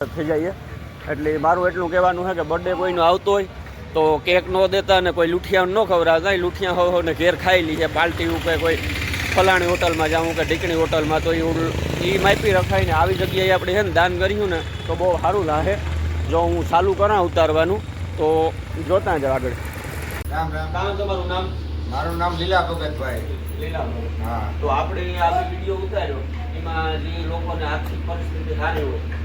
થઈ જઈએ એટલે મારું એટલું કહેવાનું છે કે બર્થડે કોઈનો આવતો હોય તો કેક ન દેતા અને કોઈ લૂઠિયા ન ખવડાવતા. લૂઠિયા હો હો ને ઘેર ખાઈ લઈએ પાલ્ટી ઉપર કોઈ ફલાણી હોટલમાં જાઉં કે ઢીકણી હોટલમાં તો એ માપી રખાય ને આવી જગ્યાએ આપણે છે ને દાન કર્યું ને તો બહુ સારું લાગે. જો હું ચાલુ કરા ઉતારવાનું તો જોતા જ આગળ. રામ રામ. કામ તમારું નામ? મારું નામ લીલા ભગતભાઈ. લીલા હા. તો આપણે આ વીડિયો ઉતાર્યો. એમાં જે લોકોને આર્થિક પરિસ્થિતિ સારી હોય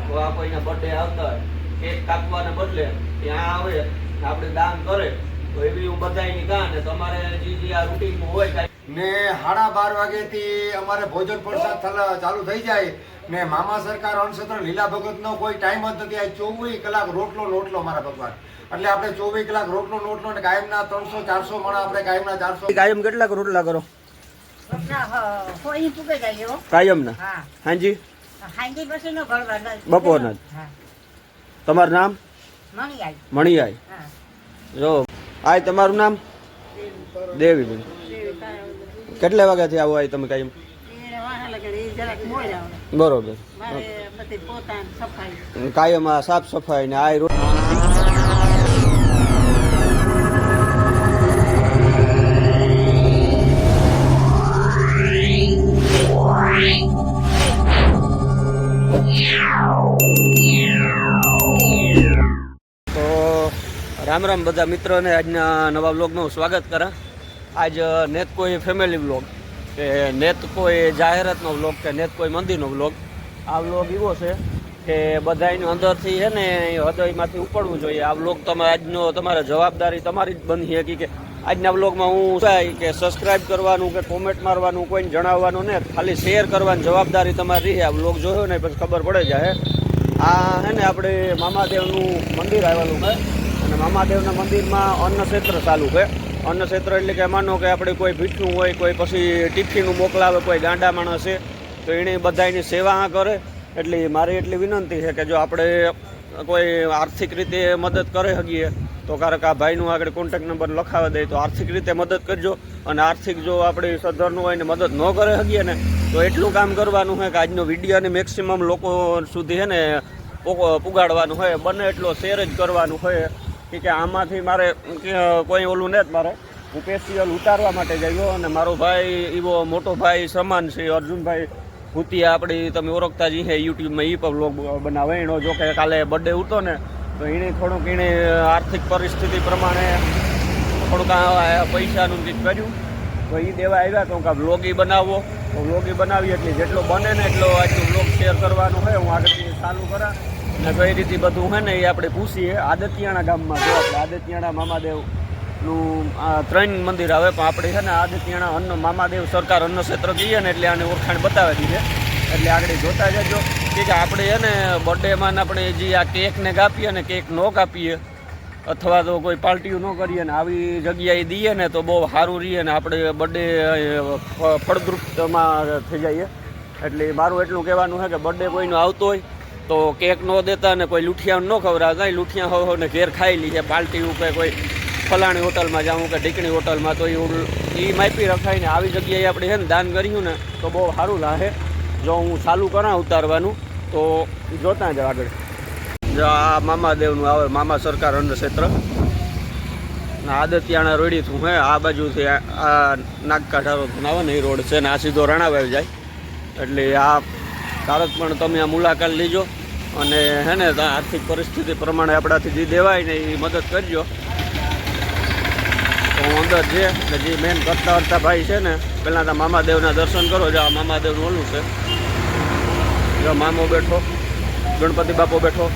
અથવા કોઈના બર્થડે આવતા હોય કેક કાપવાને બદલે ત્યાં આવે આપણે દાન કરે તો એવી હું બધાયની કાં ને તમારે જે જે આ રૂટીન હોય ને સાડા બાર વાગ્યાથી અમારે ભોજન પ્રસાદ ચાલુ થઈ જાય. ને મામા સરકાર અણસત્ર લીલા ભગતનો કોઈ ટાઈમ જ નથી. આ ચોવીસ કલાક રોટલો રોટલો મારા ભગવાન. એટલે આપણે ચોવીસ કલાક રોટલો નોટલો ને કાયમના ત્રણસો ચારસો મણા આપણે કાયમના ચારસો કાયમ કેટલાક રોટલા કરો? કાયમ ના કાયમના હાજી? બપોરના. તમારું નામ? મણી મણિયાઈ. જો આ તમારું નામ? દેવીબેન કેટલા વાગ્યાથી આવો આય તમે કાયમ બરોબર. કાયમ આ સાફ સફાઈ ને આ રામ રામ બધા મિત્રોને આજના નવા બ્લોગનું સ્વાગત કરા. આજ નેત કોઈ ફેમિલી વ્લોગ કે નેત કોઈ જાહેરાતનો વ્લોગ કે નેત કોઈ મંદિરનો વ્લોગ. આ વ્લોગ એવો છે કે બધાની અંદરથી છે ને હૃદયમાંથી ઉપડવું જોઈએ. આ બ્લોગ તમે, આજનો તમારે જવાબદારી તમારી જ બની શકી કે આજના વ્લોગમાં હું થાય કે સબસ્ક્રાઇબ કરવાનું કે કોમેન્ટ મારવાનું, કોઈને જણાવવાનું ને ખાલી શેર કરવાની જવાબદારી તમારી રહી. આ બ્લોગ જોયો ને પછી ખબર પડે જાય. આ હે ને આપણે મામાદેવનું મંદિર આવેલું છે. અને મામાદેવના મંદિરમાં અન્ન ક્ષેત્ર ચાલુ છે. અન્નક્ષેત્ર એટલે કે માનો કે આપણે કોઈ ભીઠું હોય, કોઈ પછી ટીફીનું મોકલાવે, કોઈ ગાંડા માણસ છે, તો એની બધાની સેવા કરે. એટલે મારી એટલી વિનંતી છે કે જો આપણે કોઈ આર્થિક રીતે મદદ કરે શકીએ, તો કારક આ ભાઈનું આગળ કોન્ટેક નંબર લખાવી દઈએ તો આર્થિક રીતે મદદ કરજો. અને આર્થિક જો આપણી સદ્ધરનું હોય ને મદદ ન કરે શકીએ ને, તો એટલું કામ કરવાનું છે કે આજનો વિડીયોને મેક્સિમમ લોકો સુધી છે ને પુગાડવાનું હોય બને એટલો શેર જ કરવાનું હોય કે કે આમાંથી મારે કોઈ ઓલું ને જ મારે. હું સ્પેશિયલ ઉતારવા માટે ગયો અને મારો ભાઈ એવો મોટો ભાઈ સમાન છે, અર્જુનભાઈ ભૂતિયા આપણી તમે ઓળખતા જ છે યુટ્યુબમાં એ પણ વ્લોગ બનાવે. એનો જો કે કાલે બર્થડે ઉતો ને, તો એણે થોડુંક એણે આર્થિક પરિસ્થિતિ પ્રમાણે થોડુંક પૈસાનું કંઈક કર્યું. તો એ દેવા આવ્યા તો બ્લોગ વ્લોગી બનાવો. તો વ્લોગી બનાવી એટલે જેટલો બને ને એટલો આજનું વ્લોગ શેર કરવાનું હોય. હું આગળ ચાલુ કરા. ને કઈ રીતે બધું હોય ને એ આપણે પૂછીએ. આદતિયાણા ગામમાં જો આપણે આદતિયાણા મામાદેવનું આ, ત્રણ મંદિર આવે, પણ આપણે છે ને આદતિયાણા અન્ન મામાદેવ સરકાર અન્ન ક્ષેત્ર કહીએ ને એટલે આને ઓળખાણ બતાવી દીધે. એટલે આગળ જોતા જજો. કે આપણે છે ને બર્થડેમાં આપણે જે આ કેકને કાપીએ ને કેક ન કાપીએ, અથવા તો કોઈ પાર્ટીઓ ન કરીએ ને આવી જગ્યાએ દઈએ ને તો બહુ સારું રહીએ ને આપણે બર્થડે ફળદ્રુપમાં થઈ જઈએ. એટલે મારું એટલું કહેવાનું છે કે બર્થડે કોઈનો આવતો હોય તો કેક ન દેતા ને કોઈ લૂઠિયા ન ખવડાવતા લૂઠિયા હો હો ને ઘેર ખાઈ છે, પાલટી ઉપર કોઈ ફલાણી હોટલમાં જાઉં કે ઢીકણી હોટલમાં, તો એ માપી રખાઈને આવી જગ્યાએ આપણે છે ને દાન કર્યું ને, તો બહુ સારું લાગે. જો હું ચાલુ કરા ઉતારવાનું, તો જોતા જ આગળ. જો આ મામાદેવનું આવે, મામા સરકાર અન્ન ક્ષેત્ર આદતિયાણા રોડી થું હે, આ બાજુથી આ આ નાગકાંઠારો આવે ને એ રોડ છે ને, આ સીધો રણાવાવ જાય. એટલે આ તારક પણ તમે આ મુલાકાત લીજો અને હે ને આર્થિક પરિસ્થિતિ પ્રમાણે આપણાથી જે દેવાય ને એ મદદ કરજો. હું અંદર છે ને જે મેન કરતા કરતા ભાઈ છે ને પહેલાં તો મામાદેવના દર્શન કરો, જો આ મામાદેવનું ઓલું છે. જો મામો બેઠો, ગણપતિ બાપો બેઠો.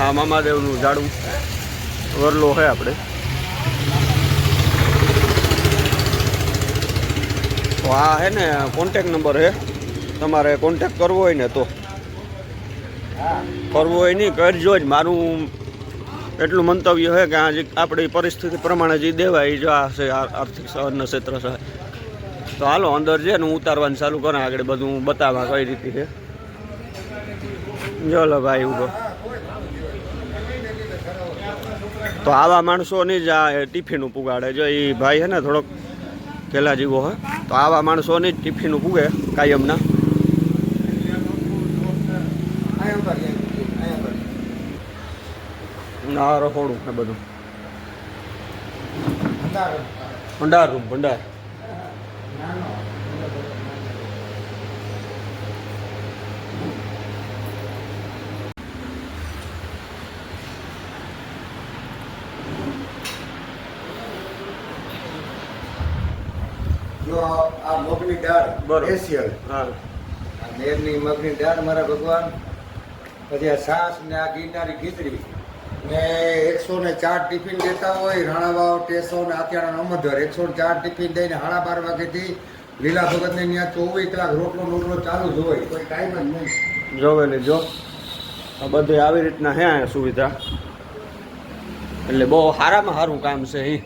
આ મામાદેવનું ઝાડું વરલો છે આપણે. તો આ હે ને કોન્ટેક નંબર હે. તમારે કોન્ટેક કરવો હોય ને તો. કરવો હોય નહીં, કરજો જ. મારું એટલું મંતવ્ય છે કે આ જે આપણી પરિસ્થિતિ પ્રમાણે જે દેવાય, એ જો આ છે આર્થિક સહન ક્ષેત્ર છે. તો હાલો, અંદર છે ને હું ઉતારવાનું ચાલુ કરા આગળ બધું બતાવવા કઈ રીતે છે. ચલો ભાઈ ઊભો તો આવા માણસોની જ આ ટિફિન પુગાડે જો એ ભાઈ છે ને થોડોક કેલા જીવો હોય તો આવા માણસોની જ ટિફિન ઉગે કાયમના. ના રહોડું ને બધું. ભંડાર રૂમ ભંડાર. આ નેરની મગની દાળ મારા ભગવાન. પછી આ છાસ ને આ ગિરનારી ખીચડી. ને એકસો ને ચાર ટિફિન દેતા હોય રાણાવાવ ટેસો ને આત્યાણા અમદર એકસો ને ચાર ટિફિન દઈને સાડા બાર વાગેથી લીલા ભગત ને ત્યાં ચોવીસ કલાક રોટલો રોટલો ચાલુ જ હોય. કોઈ ટાઈમ જ નહીં. જોવે ને જો. આ બધે આવી રીતના હે અહીંયા સુવિધા. એટલે બહુ સારામાં સારું કામ છે એ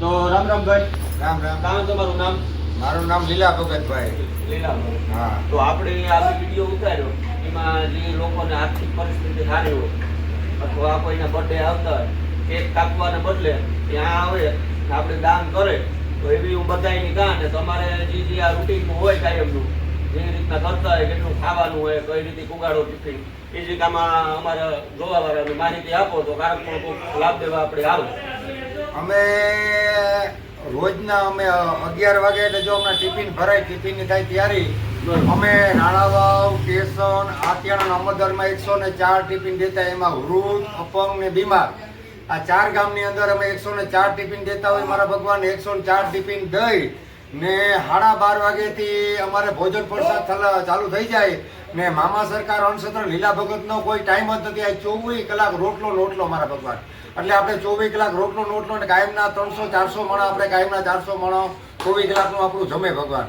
તો રામ રામ ભાઈ. રામ રામ. કામ તમારું નામ? મારું નામ લીલા ભગતભાઈ. લીલા હા. તો આપણે આ વીડિયો ઉતાર્યો એમાં જે લોકોને આર્થિક પરિસ્થિતિ સારી હોય અથવા કોઈના બર્થડે આવતા હોય કેક કાપવાને બદલે ત્યાં આવે આપણે દાન કરે તો એવી હું બધાની ગાં ને તમારે જે જે આ રૂટીનનું હોય કાયમનું જે રીતના કરતા હોય કેટલું ખાવાનું હોય કઈ રીતે ઉગાડો ટિફિન એ જ રીતમાં અમારે જોવાવાળાને માહિતી આપો તો કોઈ લાભ દેવા આપણે આવે અમે રોજના અમે અગિયાર વાગે એટલે જો અમને ટિફિન ભરાય ટિફિનની થાય તૈયારી અમે નાણાવાવ સ્ટેશન આતિયાણા અમદરમાં એકસો ને ચાર ટિફિન દેતા એમાં વૃદ્ધ અપંગ ને બીમાર. આ ચાર ગામની અંદર અમે એકસો ને ચાર ટિફિન દેતા હોય મારા ભગવાન એકસો ને ચાર ટિફિન દઈ ને સાડા બાર વાગેથી અમારે ભોજન પ્રસાદ ચાલુ થઈ જાય ને મામા સરકાર અણસત્ર લીલા ભગતનો કોઈ ટાઈમ જ નથી. આ ચોવીસ કલાક રોટલો રોટલો મારા ભગવાન. એટલે આપણે ચોવીસ કલાક રોટલો નોટલો ને કાયમના ત્રણસો, ચારસો મણો, આપણે ગાયમના ચારસો મણો, ચોવીસ કલાકનું આપણું જમે ભગવાન.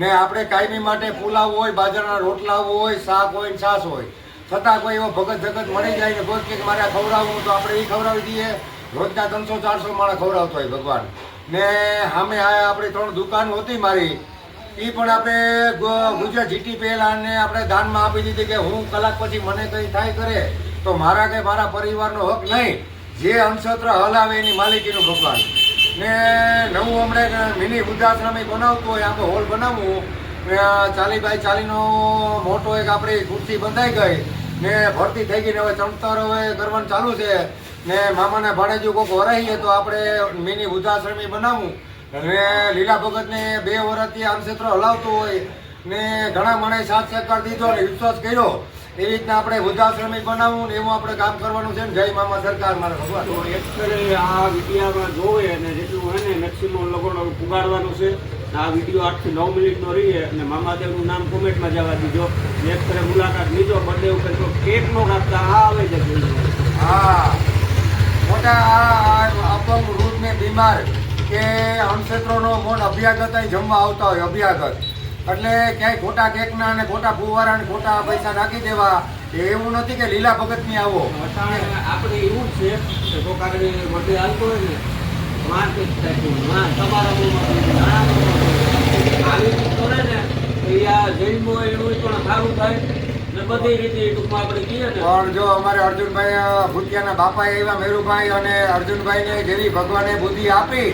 ને આપણે કાયમી માટે પુલાવ હોય, બાજરાના રોટલા હોય, શાક હોય ને છાશ હોય. છતાં કોઈ એવો ભગત જગત મળી જાય ને કોઈ કે મારે ખવડાવવું તો આપણે એ ખવડાવી દઈએ. રોજના ત્રણસો, ચારસો માણસ ખવડાવતો હોય ભગવાન. ને સામે આ આપણી ત્રણ દુકાન હતી મારી. એ પણ આપણે ગુજરાત જીટી પહેલા ને આપણે દાનમાં આપી દીધી કે હું કલાક પછી મને કંઈ થાય કરે, તો મારા કે મારા પરિવારનો હક નહીં. જે અંશત્ર હલાવે એની માલિકીનું ભગવાન. ને નવું હમણાં મિની વૃદ્ધાશ્રમ એ બનાવતું હોય આપણે હોલ બનાવવું. ચાલી બાય ચાલીનો મોટો એક આપણી ખુરશી બંધાઈ ગઈ. ને ભરતી થઈ ગઈ ને હવે ચણતર હવે કરવાનું ચાલુ છે. ને મામાને ભાણેજુ કોઈક વરાઈએ તો આપણે મિની વૃદ્ધાશ્રમી બનાવવું ને લીલા ભગતને બે વર્ષથી આમ ક્ષેત્ર હલાવતું હોય. ને ઘણા મને સાથ સહકાર દીધો ને વિશ્વાસ કર્યો. એવી રીતના આપણે વૃદ્ધાશ્રમી બનાવવું ને એવું આપણે કામ કરવાનું છે ને? જય મામા સરકાર મારા ભગવાન. તો એક્સરે આ વિડીયામાં જોવે અને જેટલું હોય ને મેક્સિમમ લોકોને પુગાડવાનું છે. આ વીડિયો આઠથી નવ મિનિટનો રહીએ અને મામાદેવનું નામ કોમેન્ટમાં જવા દીજો. એક્સરે મુલાકાત લીધો બર્થડે ઉપર તો કેક નો કાપતા આ આવે છે. હા. મોટા આ અપંગ વૃદ્ધ ને બીમાર કે અણક્ષેત્રોનો મોન અભ્યાગત અહીં જમવા આવતા હોય અભ્યાગત. એટલે ક્યાંય ખોટા કેકના અને ખોટા ફુવારા ને ખોટા પૈસા નાખી દેવા એવું નથી કે લીલા ભગતની આવો. અટાણે આપણે એવું જ છે કે કોકાકડી બર્થડે હાલતો હોય ને વાં થાય. વાં તમારા આવી કરે ને એ આ જૈનમાં એનું પણ સારું થાય. ને બધી રીતે ટૂંકમાં આપણે કહીએ ને. પણ જો અમારે અર્જુનભાઈ ભૂતિયાના બાપા એવા મેરુભાઈ અને અર્જુનભાઈને જેવી ભગવાને બુદ્ધિ આપી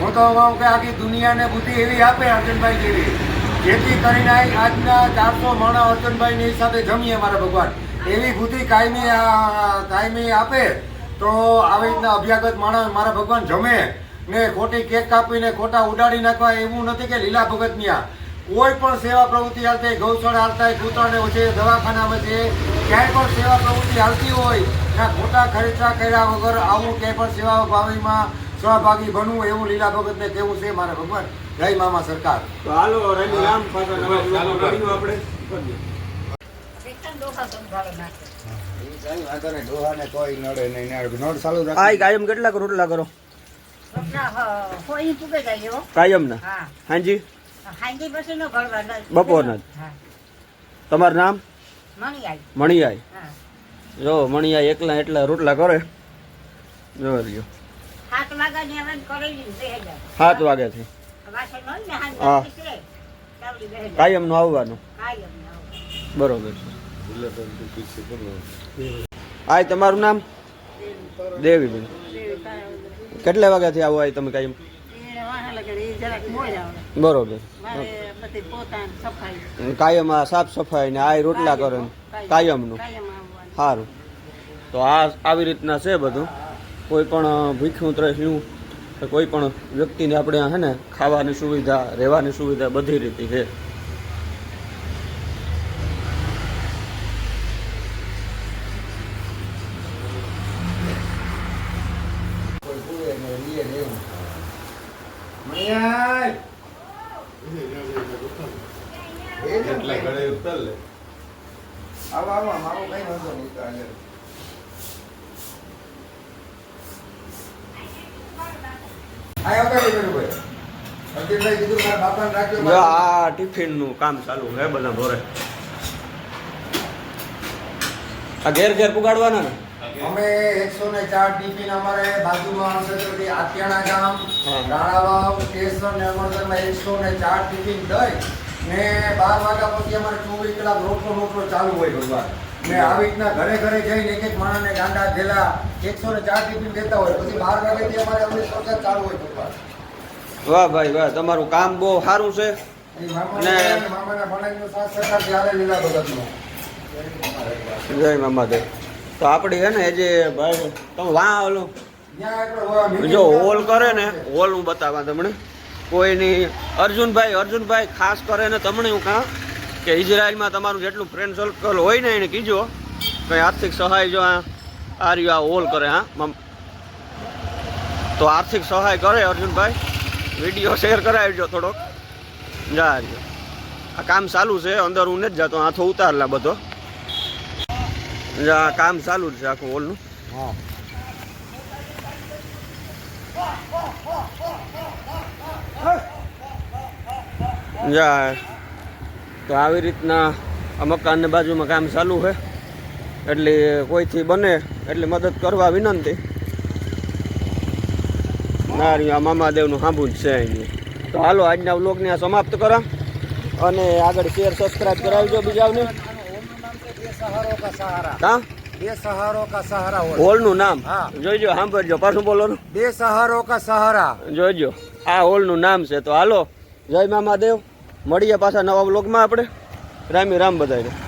હું તો કહું કે આખી દુનિયાને બુદ્ધિ એવી આપે અર્જુનભાઈ જેવી. જેથી કરીને આજના ચારસો માણસ અર્જુનભાઈની સાથે જમીએ મારા ભગવાન. એવી બુદ્ધિ કાયમી કાયમી આપે તો આવી રીતના અભ્યાગત માણસ મારા ભગવાન જમે ને ખોટી કેક કાપીને ખોટા ઉડાડી નાખવા એવું નથી કે લીલા ભગતની આ. કોઈ પણ સેવા પ્રવૃત્તિ હાલતી ગૌશાળા હાલતા કૂતરાને છે દવાખાનામાં છે, ક્યાંય પણ સેવા પ્રવૃત્તિ હાલતી હોય, ત્યાં ખોટા ખર્ચા કર્યા વગર આવું ક્યાંય પણ સેવા ભાવીમાં સહભાગી બનવું એવું લીલા ભગતને કેવું છે મારા ભગવાન. જય મામા સરકાર. તો હાલો રમી રામ પાછા નવા આપણે. કાયમ કેટલાક રોટલા કરો? હાજી? પછી નો બપોરના તમારું નામ? મણી મણિયાઈ. જો મણિયાઈ એકલા એટલા રોટલા કરે. જો સાત વાગ્યા હા. કાયમનું આવવાનું. બરોબર છે. આ તમારું નામ? દેવીબેન. કેટલા વાગ્યાથી આવો આય તમે કાયમ? બરોબર. કાયમ આ સાફ સફાઈ ને આ રોટલા કરે ને. કાયમનું. સારું તો આ આવી રીતના છે બધું. કોઈ પણ ભીખ્યું ત્રસ્યું કોઈ પણ વ્યક્તિને આપણે હે ને ખાવાની સુવિધા રહેવાની સુવિધા બધી રીતે છે કોઈ પૂરે ને લીએ ને એવું. મણિયાર! એ જ એટલા ને. ગળે ઉતર લે આવો આવો મારો કઈ વાંધો નહીં તો હાલે. આયો કઈ બેઠું ભાઈ અર્જુનભાઈ કીધું મારા બાપાને રાખ્યો આ ટિફિનનું કામ ચાલુ છે બધા ભોરે. આ ઘેર ઘેર પુગાડવાના ને? અમે એકસો ને ચાર ટિફિન અમારે બાજુમાં અણસરથી આથિયાણા ગામ રાણાવાવ સ્ટેશન ને અમરસરમાં એકસો ને ચાર ટિફિન દઈ ને બાર વાગ્યા પછી અમારે ચોવીસ કલાક રોટલો રોટલો ચાલુ હોય ભગવાન. ને આવી રીતના ઘરે ઘરે જઈને એક એક માણસને ગાંડા થેલા એકસો ને ચાર ટિફિન દેતા હોય પછી બાર વાગ્યાથી અમારે અમૃત સરકાર ચાલુ હોય ભગવાન વાહ ભાઈ વાહ તમારું કામ બહુ સારું છે. ને- મામાના ભણાઈનો સાથ સહકાર ત્યારે લીલા ભગતનો. જય મામાદેવ. તો આપણી છે ને જે ભાઈ તમે વાહ ઓલું. જો હોલ કરે ને હોલ હું બતાવવા તમને. કોઈની અર્જુનભાઈ અર્જુનભાઈ ખાસ કરે ને તમને હું કાં કે ઇઝરાયલમાં તમારું જેટલું ફ્રેન્ડ સર્કલ હોય ને એને કીજો. કંઈ આર્થિક સહાય જો આ આ રહ્યું આ હોલ કરે હા? તો આર્થિક સહાય કરે અર્જુનભાઈ. વીડિયો શેર કરાવજો થોડોક. જા રહ્યો આ કામ ચાલુ છે અંદર હું નથી જતો હાથો ઉતારલા બધો. જા કામ ચાલુ જ છે આખું હોલનું. હા. જાય તો આવી રીતના આ મકાનની બાજુમાં કામ ચાલુ છે. એટલે કોઈથી બને એટલે મદદ કરવા વિનંતી. મારી આ મામાદેવનું સાંભળું છે અહીંયા. તો હાલો, આજના વ્લોગને આ સમાપ્ત કરો અને આગળ શેર સબસ્ક્રાઇબ કરાવજો બીજાઓને. હા? બે સહારો સહારા હોલનું નામ. જોઈજો, સાંભળજો, પાછું બોલો બે સહારો કા સહારા જોઈજો, આ હોલનું નામ છે. તો હાલો, જય મામાદેવ. મળીએ પાછા નવા વ્લોગમાં આપણે. રામી રામ બધાને